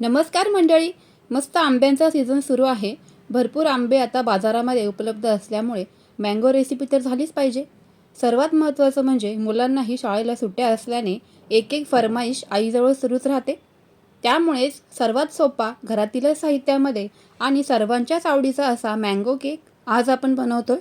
नमस्कार मंडळी. मस्त आंब्यांचा सीझन सुरू आहे. भरपूर आंबे आता बाजारामध्ये उपलब्ध असल्यामुळे मँगो रेसिपी तर झालीच पाहिजे. सर्वात महत्त्वाचं म्हणजे मुलांनाही शाळेला सुट्ट्या असल्याने एक एक फरमाईश आईजवळ सुरूच राहते. त्यामुळेच सर्वात सोपा घरातीलच साहित्यामध्ये आणि सर्वांच्याच आवडीचा असा मँगो केक आज आपण बनवतोय.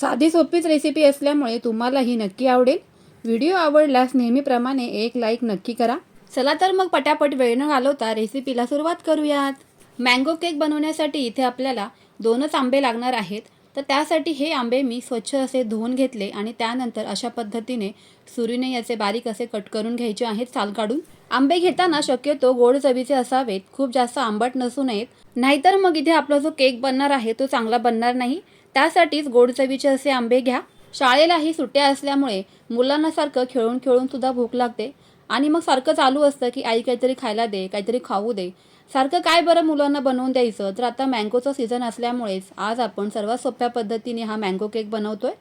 साधी सोपीच रेसिपी असल्यामुळे तुम्हालाही नक्की आवडेल. व्हिडिओ आवडल्यास नेहमीप्रमाणे एक लाईक नक्की करा. चला तर मग पटापट वेळ न घालवता रेसिपीला सुरुवात करूयात. मँगो केक बनवण्यासाठी इथे आपल्याला दोनच आंबे लागणार आहेत. तर त्यासाठी हे आंबे मी स्वच्छ असे धुवून घेतले आणि त्यानंतर अशा पद्धतीने सुरीने याचे बारीक असे कट करून घ्यायचे आहेत साल काढून. आंबे घेताना शक्यतो गोड चवीचे असावेत खूप जास्त आंबट नसू नयेत. नाहीतर मग इथे आपला जो केक बनणार आहे तो चांगला बनणार नाही. त्यासाठीच गोड चवीचे असे आंबे घ्या. शाळेलाही सुट्ट्या असल्यामुळे मुलांना सारखं खेळून खेळून सुद्धा भूक लागते. आणि मग सारखं चालू असतं की आई काहीतरी खायला दे काहीतरी खाऊ दे. सारखं काय बरं मुलांना बनवून द्यायचं? तर आता मँगोचं सीझन असल्यामुळेच आज आपण सर्वात सोप्या पद्धतीने हा मँगो केक बनवतोय.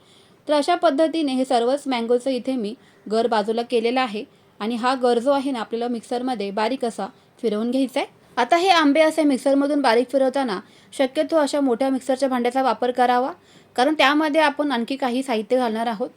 तर अशा पद्धतीने हे सर्वच मँगोचं इथे मी गर बाजूला केलेला आहे. आणि हा गर जो आहे ना आपल्याला मिक्सरमध्ये बारीक असा फिरवून घ्यायचा आहे आता हे आंबे असे मिक्सरमधून बारीक फिरवताना शक्यतो अशा मोठ्या मिक्सरच्या भांड्याचा वापर करावा. कारण त्यामध्ये आपण आणखी काही साहित्य घालणार आहोत.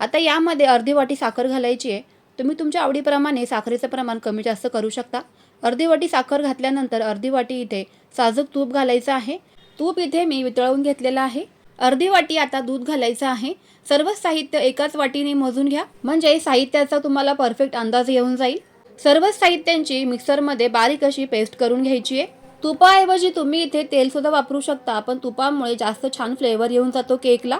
आता यामध्ये अर्धी वाटी साखर घालायची आहे. तुम्ही तुमच्या आवडीप्रमाणे साखरेचं प्रमाण कमी जास्त करू शकता. अर्धी वाटी साखर घातल्यानंतर अर्धी वाटी इथे साजूक तूप घालायचं आहे. तूप इथे मी वितळवून घेतलेलं आहे. अर्धी वाटी आता दूध घालायचं आहे. सर्वच साहित्य एकाच वाटीने मोजून घ्या. म्हणजे साहित्याचा तुम्हाला परफेक्ट अंदाज येऊन जाईल. सर्वच साहित्यांची मिक्सरमध्ये बारीक अशी पेस्ट करून घ्यायची आहे. तुपाऐवजी तुम्ही इथे तेलसुद्धा वापरू शकता पण तुपामुळे जास्त छान फ्लेवर येऊन जातो केकला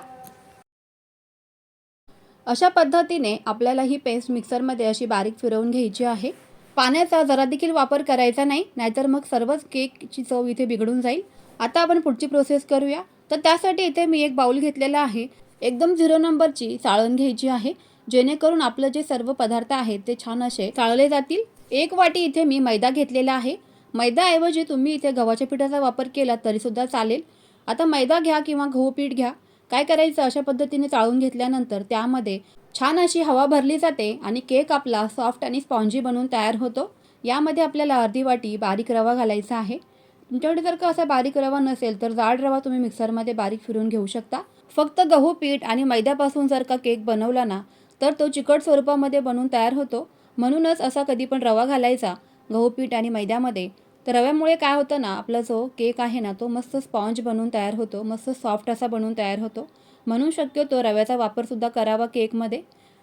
अशा पद्धतीने आपल्याला ही पेस्ट मिक्सरमध्ये अशी बारीक फिरवून घ्यायची आहे. पाण्याचा जरा देखील वापर करायचा नाही नाहीतर मग सर्वच केकची चव इथे बिघडून जाईल. आता आपण पुढची प्रोसेस करूया. तर त्यासाठी इथे मी एक बाऊल घेतलेला आहे. एकदम झिरो नंबरची चाळण घ्यायची आहे. जेणेकरून आपलं जे सर्व पदार्थ आहेत ते छान असे चाळले जातील. एक वाटी इथे मी मैदा घेतलेला आहे. मैदाऐवजी तुम्ही इथे गव्हाच्या पिठाचा वापर केला तरीसुद्धा चालेल. आता मैदा घ्या किंवा गहू पीठ घ्या. काय करायचं अशा पद्धतीने चाळून घेतल्यानंतर त्यामध्ये छान अशी हवा भरली जाते आणि केक आपला सॉफ्ट आणि स्पॉन्जी बनून तयार होतो. यामध्ये आपल्याला अर्धी वाटी बारीक रवा घालायचा आहे. तुमच्याकडे जर का असा बारीक रवा नसेल तर जाड रवा तुम्ही मिक्सरमध्ये बारीक फिरून घेऊ शकता. फक्त गहू पीठ आणि मैद्यापासून जर का केक बनवला ना तर तो चिकट स्वरूपामध्ये बनून तयार होतो. म्हणूनच असा कधी पण रवा घालायचा. गहू पीठ आणि मैद्यामध्ये तर रव्यामुळे काय होतं ना आपला जो केक आहे ना तो मस्त स्पॉन्ज बनून तयार होतो मस्त सॉफ्ट असा बनून तयार होतो. म्हणून शक्यतो रव्याचा वापरसुद्धा करावा केकमध्ये.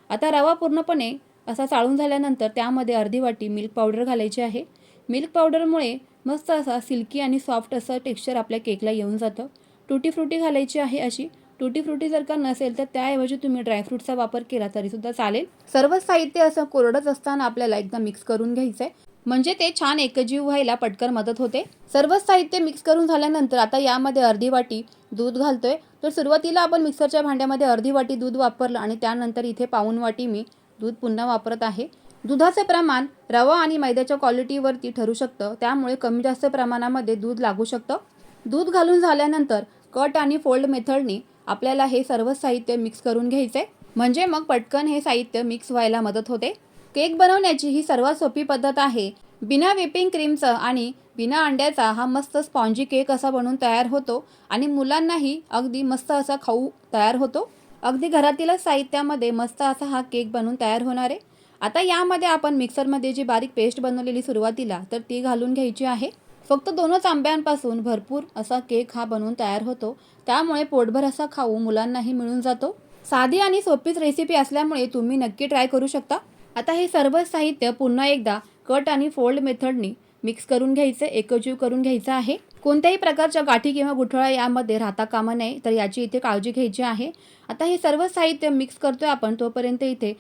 आता रवा पूर्णपणे असा चाळून झाल्यानंतर त्यामध्ये अर्धी वाटी मिल्क पावडर घालायची आहे. मिल्क पावडरमुळे मस्त असा सिल्की आणि सॉफ्ट असं टेक्स्चर आपल्या केकला येऊन जातं. टुटी फ्रुटी घालायची आहे अशी. टुटी फ्रुटी जर का नसेल तर त्याऐवजी तुम्ही ड्रायफ्रूटचा वापर केला तरीसुद्धा चालेल. सर्व साहित्य असं कोरडंच असताना आपल्याला एकदा मिक्स करून घ्यायचं आहे म्हणजे ते छान एकजीव व्हायला पटकन मदत होते. सर्वच साहित्य मिक्स करून झाल्यानंतर आता यामध्ये अर्धी वाटी दूध घालतोय. तर सुरुवातीला आपण मिक्सरच्या भांड्यामध्ये अर्धी वाटी दूध वापरलं आणि त्यानंतर इथे पाऊन वाटी मी दूध पुन्हा वापरत आहे. दुधाचे प्रमाण रवा आणि मैद्याच्या क्वालिटीवरती ठरू शकतं. त्यामुळे कमी जास्त प्रमाणामध्ये दूध लागू शकतं. दूध घालून झाल्यानंतर कट आणि फोल्ड मेथडनी आपल्याला हे सर्व साहित्य मिक्स करून घ्यायचे म्हणजे मग पटकन हे साहित्य मिक्स व्हायला मदत होते. केक बनवण्याची ही सर्वात सोपी पद्धत आहे. बिना व्हिपिंग क्रीमचं आणि बिना अंड्याचा हा मस्त स्पॉन्जी केक असा बनून तयार होतो आणि मुलांनाही अगदी मस्त असा खाऊ तयार होतो. अगदी घरातीलच साहित्यामध्ये मस्त असा हा केक बनून तयार होणार आहे. आता यामध्ये आपण मिक्सरमध्ये जी बारीक पेस्ट बनवलेली सुरुवातीला तर ती घालून घ्यायची आहे. फक्त दोनच आंब्यांपासून भरपूर असा केक हा बनवून तयार होतो. त्यामुळे पोटभर असा खाऊ मुलांनाही मिळून जातो. साधी आणि सोपीच रेसिपी असल्यामुळे तुम्ही नक्की ट्राय करू शकता. आता हे सर्व साहित्य पुन्हा एकदा कट आणि फोल्ड मेथडनी मिक्स करून घ्यायचं एकजीव करून घ्यायचं आहे. कोणत्याही प्रकारच्या गाठी किंवा गुठळ्या यामध्ये राहता कामा नये तर याची इथे काळजी घ्यायची आहे. आता हे सर्व साहित्य मिक्स करतोय आपण तोपर्यंत इथे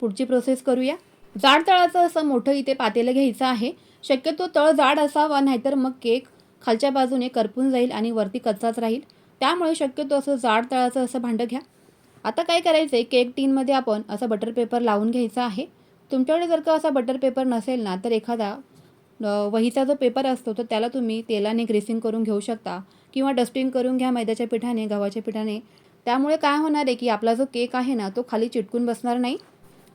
पुढची प्रोसेस करूया. जाड तळाचं असं मोठं इथे पातेलं घ्यायचं आहे. शक्यतो तळ जाड असावा नाहीतर मग केक खालच्या बाजूने करपून जाईल आणि वरती कच्चाच राहील. त्यामुळे शक्यतो असं जाड तळाचं असं भांडं घ्या. आता काय करायचं आहे केक टीनमध्ये आपण असं बटर पेपर लावून घ्यायचा आहे. तुमच्याकडे जर का असा बटर पेपर नसेल ना तर एखादा वहीचा जो पेपर असतो तर त्याला तुम्ही तेलाने ग्रेसिंग करून घेऊ शकता. किंवा डस्टिंग करून घ्या मैद्याच्या पिठाने गव्हाच्या पिठाने. त्यामुळे काय होणार आहे की आपला जो केक आहे ना तो खाली चिटकून बसणार नाही.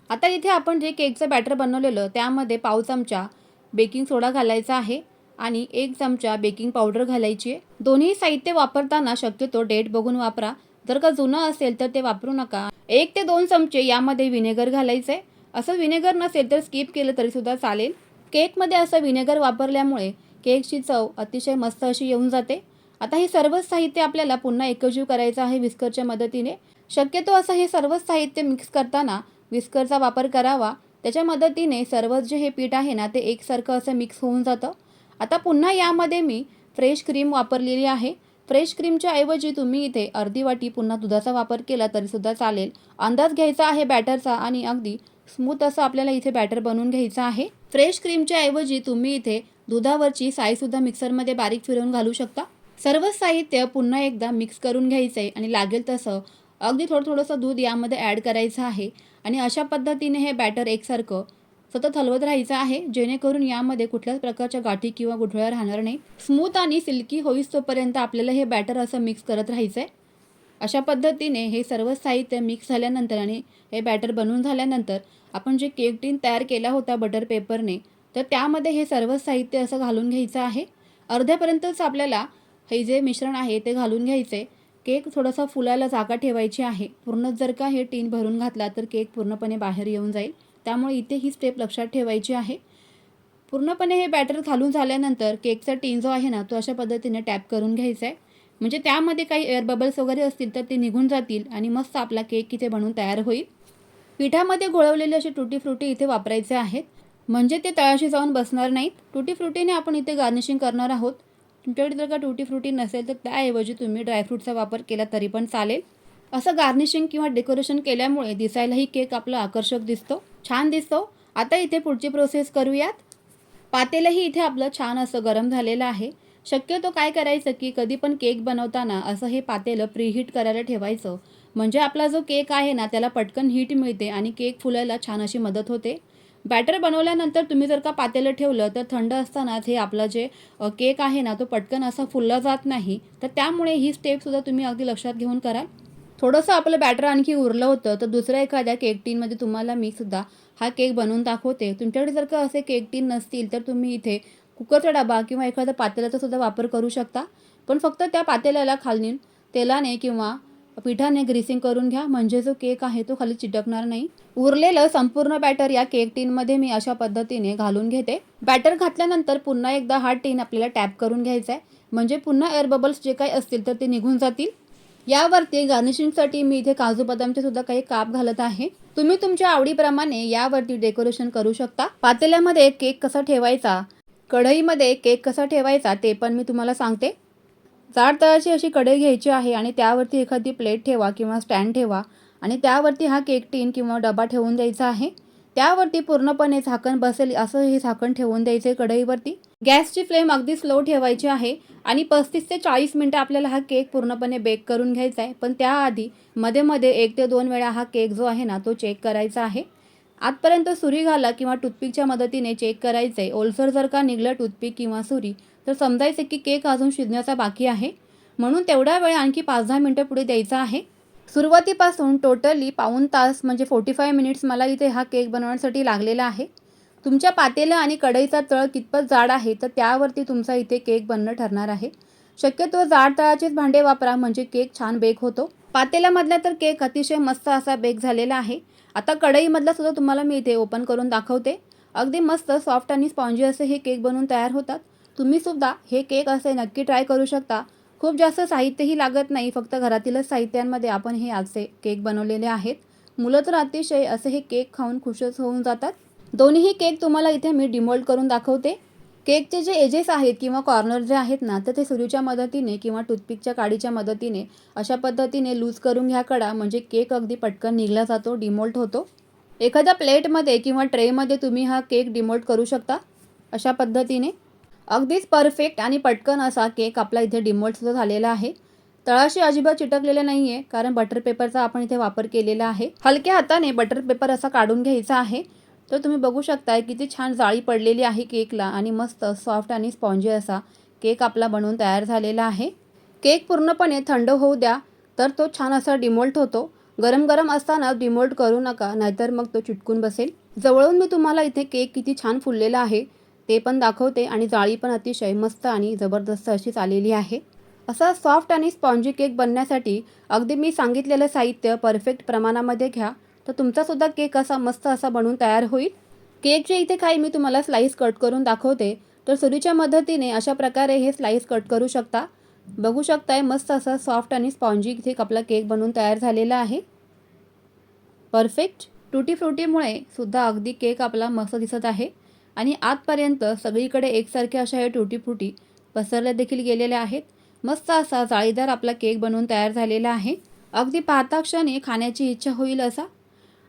आता इथे आपण जे केकचं बॅटर बनवलेलं त्यामध्ये पाव चमचा बेकिंग सोडा घालायचा आहे आणि एक चमचा बेकिंग पावडर घालायची आहे. दोन्ही साहित्य वापरताना शक्यतो डेट बघून वापरा. जर का जुनं असेल तर ते वापरू नका. एक ते दोन चमचे यामध्ये व्हिनेगर घालायचं आहे असं विनेगर नसेल तर स्किप केलं तरीसुद्धा चालेल. केकमध्ये असं विनेगर वापरल्यामुळे केकची चव अतिशय मस्त अशी येऊन जाते. आता हे सर्वच साहित्य आपल्याला पुन्हा एकजीव करायचं आहे विस्करच्या मदतीने. शक्यतो असं हे सर्वच साहित्य मिक्स करताना विस्करचा वापर करावा. त्याच्या मदतीने सर्वच जे हे पीठ आहे ना ते एकसारखं असं मिक्स होऊन जातं. आता पुन्हा यामध्ये मी फ्रेश क्रीम वापरलेली आहे. फ्रेश क्रीमच्या ऐवजी तुम्ही इथे अर्धी वाटी पुन्हा दुधाचा वापर केला तरीसुद्धा चालेल. अंदाज घ्यायचा आहे बॅटरचा आणि अगदी स्मूथ असं आपल्याला इथे बॅटर बनवून घ्यायचं आहे. फ्रेश क्रीमच्या ऐवजी तुम्ही इथे दुधावरची साईसुद्धा मिक्सरमध्ये बारीक फिरवून घालू शकता. सर्व साहित्य पुन्हा एकदा मिक्स करून घ्यायचं आहे आणि लागेल तसं अगदी थोडं थोडंसं दूध यामध्ये ॲड करायचं आहे. आणि अशा पद्धतीने हे बॅटर एकसारखं सतत हलवत राहायचं आहे जेणेकरून यामध्ये कुठल्याच प्रकारच्या गाठी किंवा गुठळ्या राहणार नाही. स्मूथ आणि सिल्की होईस तोपर्यंत आपल्याला हे बॅटर असं मिक्स करत राहायचं आहे अशा पद्धतीने हे सर्व साहित्य मिक्स झाल्यानंतर आणि हे बॅटर बनवून झाल्यानंतर आपण जे केक टीन तयार केला होता बटर पेपरने तर त्यामध्ये हे सर्व साहित्य असं घालून घ्यायचं आहे. अर्ध्यापर्यंतच आपल्याला हे जे मिश्रण आहे ते घालून घ्यायचे केक थोडासा फुलायला जागा ठेवायची आहे. पूर्ण जर का हे टीन भरून घातला तर केक पूर्णपणे बाहेर येऊन जाईल. त्यामुळे इथे ही स्टेप लक्षात ठेवायची आहे. पूर्णपणे हे बॅटर घालून झाल्यानंतर केकचा टीन जो आहे ना तो अशा पद्धतीने टॅप करून घ्यायचा आहे म्हणजे त्यामध्ये काही एअर बबल्स वगैरे असतील तर ते निघून जातील आणि मस्त आपला केक इथे बनवून तयार होईल. पिठामध्ये गोळवलेले असे टुटी फ्रुटी इथे वापरायचे आहेत. म्हणजे ते तळाशी जाऊन बसणार नाहीत. टुटी फ्रुटीने आपण इथे गार्निशिंग करणार आहोत. तुमच्याकडे जर का टुटी फ्रुटी नसेल तर त्याऐवजी तुम्ही ड्रायफ्रूटचा वापर केला तरी पण चालेल. असं गार्निशिंग किंवा डेकोरेशन केल्यामुळे दिसायलाही केक आपला आकर्षक दिसतो. छान दिसतो. आता इथे पुढची प्रोसेस करूयात. पातेलंही इथे आपलं छान असं गरम झालेलं आहे. शक्यतो काय करायचं की कधी पण केक बनवताना असं हे पातेलं प्रीहीट करायला ठेवायचं. म्हणजे आपला जो केक आहे ना त्याला पटकन हीट मिळते आणि केक फुलायला छान अशी मदत होते. बॅटर बनवल्यानंतर तुम्ही जर का पातेलं ठेवलं तर थंड असतानाच हे आपलं जे केक आहे ना तो पटकन असा फुलला जात नाही. तर त्यामुळे ही स्टेपसुद्धा तुम्ही अगदी लक्षात घेऊन कराल. थोडंसं आपलं बॅटर आणखी उरलं होतं तर दुसऱ्या एखाद्या केक टीनमध्ये तुम्हाला मी सुद्धा हा केक बनवून दाखवते. तुमच्याकडे जर का असे केक टीन नसतील तर तुम्ही इथे कुकरचा डबा किंवा एखाद्या पातेल्याचा सुद्धा वापर करू शकता. पण फक्त त्या पातेल्याला खालून तेलाने किंवा पिठाने ग्रीसिंग करून घ्या. म्हणजे जो केक आहे तो खाली चिटकणार नाही. उरलेलं संपूर्ण बॅटर या केक टीनमध्ये मी अशा पद्धतीने घालून घेते. बॅटर घातल्यानंतर पुन्हा एकदा हा टीन आपल्याला टॅप करून घ्यायचा आहे म्हणजे पुन्हा एअर बबल्स जे काही असतील तर ते निघून जातील. यावरती गार्निशिंगसाठी मी इथे काजू बदामचे सुद्धा काही काप घालत आहे. तुम्ही तुमच्या आवडीप्रमाणे यावरती डेकोरेशन करू शकता. पातेल्यामध्ये केक कसा ठेवायचा कढईमध्ये केक कसा ठेवायचा ते पण मी तुम्हाला सांगते. जाड तळाची अशी कढई घ्यायची आहे आणि त्यावरती एखादी प्लेट ठेवा किंवा स्टँड ठेवा आणि त्यावरती हा केक टीन किंवा डबा ठेवून द्यायचा आहे. त्यावरती पूर्णपणे झाकण बसेल असं हे झाकण ठेवून द्यायचं आहे कढईवरती. गॅसची फ्लेम अगदी स्लो ठेवायची आहे आणि पस्तीस ते चाळीस मिनटं आपल्याला हा केक पूर्णपणे बेक करून घ्यायचा आहे. पण त्याआधी मध्ये मध्ये एक ते दोन वेळा हा केक जो आहे ना तो चेक करायचा आहे. आतपर्यंत सुरी घाला किंवा टूथपिकच्या मदतीने चेक करायचं आहे ओलसर जर का निघलं टूथपिक किंवा सुरी तर समजायचं की केक अजून शिजण्याचा बाकी आहे. म्हणून तेवढा वेळ आणखी पाच दहा मिनटं पुढे द्यायचा आहे. सुरुवातीपासून टोटली पाऊण तास म्हणजे फोर्टी फाय मिनिट्स मला इथे हा केक बनवण्यासाठी लागलेला आहे. तुमच्या पातेलं आणि कढईचा तळ कितपत जाड आहे तर त्यावरती तुमचा इथे केक बनणं ठरणार आहे. शक्यतो जाड तळाचेच भांडे वापरा म्हणजे केक छान बेक होतो. पातेल्यामधला तर केक अतिशय मस्त असा बेक झालेला आहे. आता कढईमधला सुद्धा तुम्हाला मी इथे ओपन करून दाखवते. अगदी मस्त सॉफ्ट आणि स्पॉन्जी असे हे केक बनवून तयार होतात. तुम्ही सुद्धा हे केक असे नक्की ट्राय करू शकता. खूप जास्त साहित्यही लागत नाही फक्त घरातीलच साहित्यांमध्ये आपण हे आजचे केक बनवलेले आहेत. मुलं तर अतिशय असे हे केक खाऊन खुशच होऊन जातात. दोन्हीही केक तुम्हाला इथे मी डिमोल्ड करून दाखवते. केकचे जे एजेस आहेत किंवा कॉर्नर जे आहेत ना तर ते सुरीच्या मदतीने किंवा टूथपिकच्या काडीच्या मदतीने अशा पद्धतीने लूज करून घ्या कडा. म्हणजे केक अगदी पटकन निघला जातो डिमोल्ट होतो. एखाद्या प्लेटमध्ये किंवा ट्रेमध्ये तुम्ही हा केक डिमोल्ट करू शकता अशा पद्धतीने. अगदीच परफेक्ट आणि पटकन असा केक आपला इथे डिमोल्टसुद्धा झालेला आहे. तळाशी अजिबात चिटकलेलं नाही आहे कारण बटर पेपरचा आपण इथे वापर केलेला आहे. हलक्या हाताने बटर पेपर असा काढून घ्यायचा आहे. तर तुम्ही बघू शकताय किती छान जाळी पडलेली आहे केकला आणि मस्त सॉफ्ट आणि स्पॉन्जी असा केक आपला बनवून तयार झालेला आहे. केक पूर्णपणे थंड होऊ द्या तर तो छान असा डिमोल्ट होतो. गरम गरम असताना डिमोल्ट करू नका नाहीतर मग तो चिटकून बसेल. जवळून मी तुम्हाला इथे केक किती छान फुललेला आहे ते पण दाखवते आणि जाळी पण अतिशय मस्त आणि जबरदस्त अशीच आलेली आहे. असा सॉफ्ट आणि स्पॉन्जी केक बनण्यासाठी अगदी मी सांगितलेलं साहित्य परफेक्ट प्रमाणामध्ये घ्या. तर तुमचासुद्धा केक असा मस्त असा बनून तयार होईल. केकचे इथे काही मी तुम्हाला स्लाईस कट करून दाखवते तर सुरीच्या मदतीने अशा प्रकारे हे स्लाईस कट करू शकता. बघू शकताय मस्त असा सॉफ्ट आणि स्पॉन्जी इथे आपला केक बनवून तयार झालेला आहे. परफेक्ट टुटी फ्रुटीमुळे सुद्धा अगदी केक आपला मस्त दिसत आहे. आणि आतपर्यंत सगळीकडे एकसारखे अशा हे टुटी फ्रुटी पसरल्या देखील गेलेल्या आहेत. मस्त असा जाळीदार आपला केक बनवून तयार झालेला आहे. अगदी पाहता क्षणी खाण्याची इच्छा होईल असा.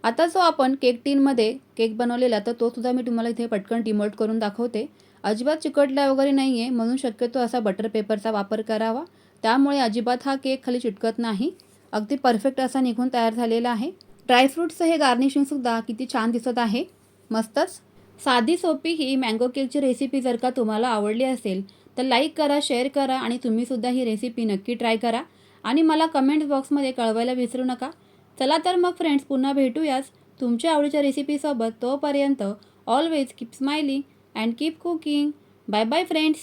आता जो आपण केक टीनमध्ये केक बनवलेला तर तो सुद्धा मी तुम्हाला इथे पटकन डिमोल्ट करून दाखवते. अजिबात चिकटला वगैरे नाही आहे म्हणून शक्यतो असा बटर पेपरचा वापर करावा. त्यामुळे अजिबात हा केक खाली चिटकत नाही. अगदी परफेक्ट असा निघून तयार झालेला आहे. ड्रायफ्रूट्सचं हे गार्निशिंगसुद्धा किती छान दिसत आहे. मस्तच. साधी सोपी ही मँगो केकची रेसिपी जर का तुम्हाला आवडली असेल तर लाईक करा शेअर करा आणि तुम्हीसुद्धा ही रेसिपी नक्की ट्राय करा. आणि मला कमेंट बॉक्समध्ये कळवायला विसरू नका. चला तर मग फ्रेंड्स पुन्हा भेटूयाच. तुमच्या आवडीच्या रेसिपीसोबत तोपर्यंत always keep smiling and keep cooking bye bye friends